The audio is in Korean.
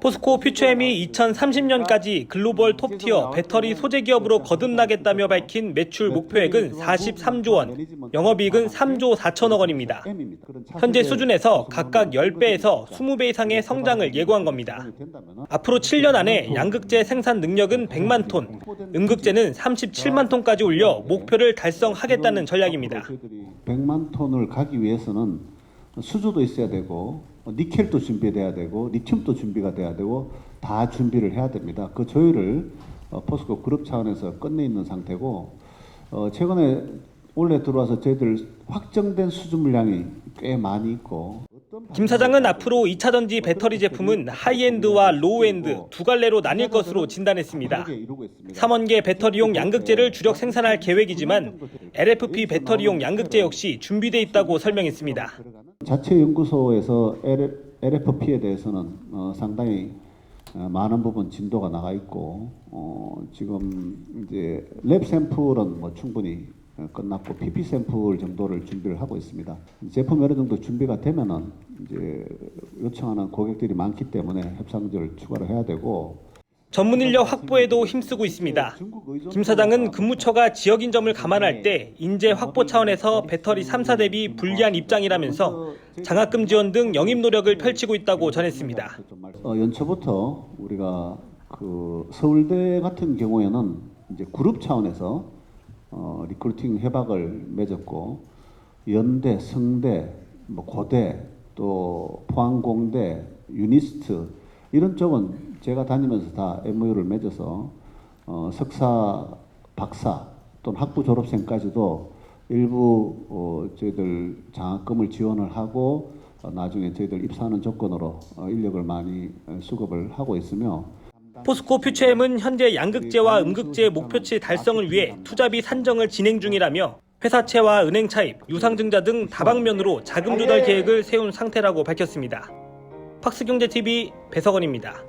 포스코 퓨처엠이 2030년까지 글로벌 톱티어 배터리 소재 기업으로 거듭나겠다며 밝힌 매출 목표액은 43조 원, 영업이익은 3조 4천억 원입니다. 현재 수준에서 각각 10배에서 20배 이상의 성장을 예고한 겁니다. 앞으로 7년 안에 양극재 생산 능력은 100만 톤, 음극재는 37만 톤까지 올려 목표를 달성하겠다는 전략입니다. 100만 톤을 가기 위해서는 수주도 있어야 되고 니켈도 준비돼야 되고 리튬도 준비가 돼야 되고 다 준비를 해야 됩니다. 그 조율을 어, 포스코 그룹 차원에서 끝내 있는 상태고 어, 최근에 올해 들어와서 저희들 확정된 수주 물량이 꽤 많이 있고 김 사장은 앞으로 2차 전지 배터리 제품은 하이엔드와 로우엔드 두 갈래로 나뉠 것으로 진단했습니다. 3원계 배터리용 양극재를 주력 생산할 계획이지만 LFP 배터리용 양극재 역시 준비돼 있다고 설명했습니다. 자체 연구소에서 LFP에 대해서는 어, 상당히 어, 많은 부분 진도가 나가 있고 어, 지금 이제 랩 샘플은 뭐 충분히 어, 끝났고 PP 샘플 정도를 준비를 하고 있습니다. 제품 어느 정도 준비가 되면은 이제 요청하는 고객들이 많기 때문에 협상들을 추가를 해야 되고 전문 인력 확보에도 힘쓰고 있습니다. 김 사장은 근무처가 지역인 점을 감안할 때 인재 확보 차원에서 배터리 3사 대비 불리한 입장이라면서 장학금 지원 등 영입 노력을 펼치고 있다고 전했습니다. 어, 연초부터 우리가 그 서울대 같은 경우에는 이제 그룹 차원에서 어, 리크루팅 협약을 맺었고 연대, 성대, 뭐 고대, 또 포항공대, 유니스트 이런 쪽은 제가 다니면서 다 MOU를 맺어서 어, 석사, 박사 또는 학부 졸업생까지도 일부 어, 저희들 장학금을 지원을 하고 어, 나중에 저희들 입사하는 조건으로 어, 인력을 많이 어, 수급을 하고 있으며 포스코 퓨처엠은 현재 양극재와 음극재의 목표치 달성을 위해 투자비 산정을 진행 중이라며 회사채와 은행 차입, 유상증자 등 다방면으로 자금 조달 계획을 세운 상태라고 밝혔습니다. 팍스경제TV 배석원입니다.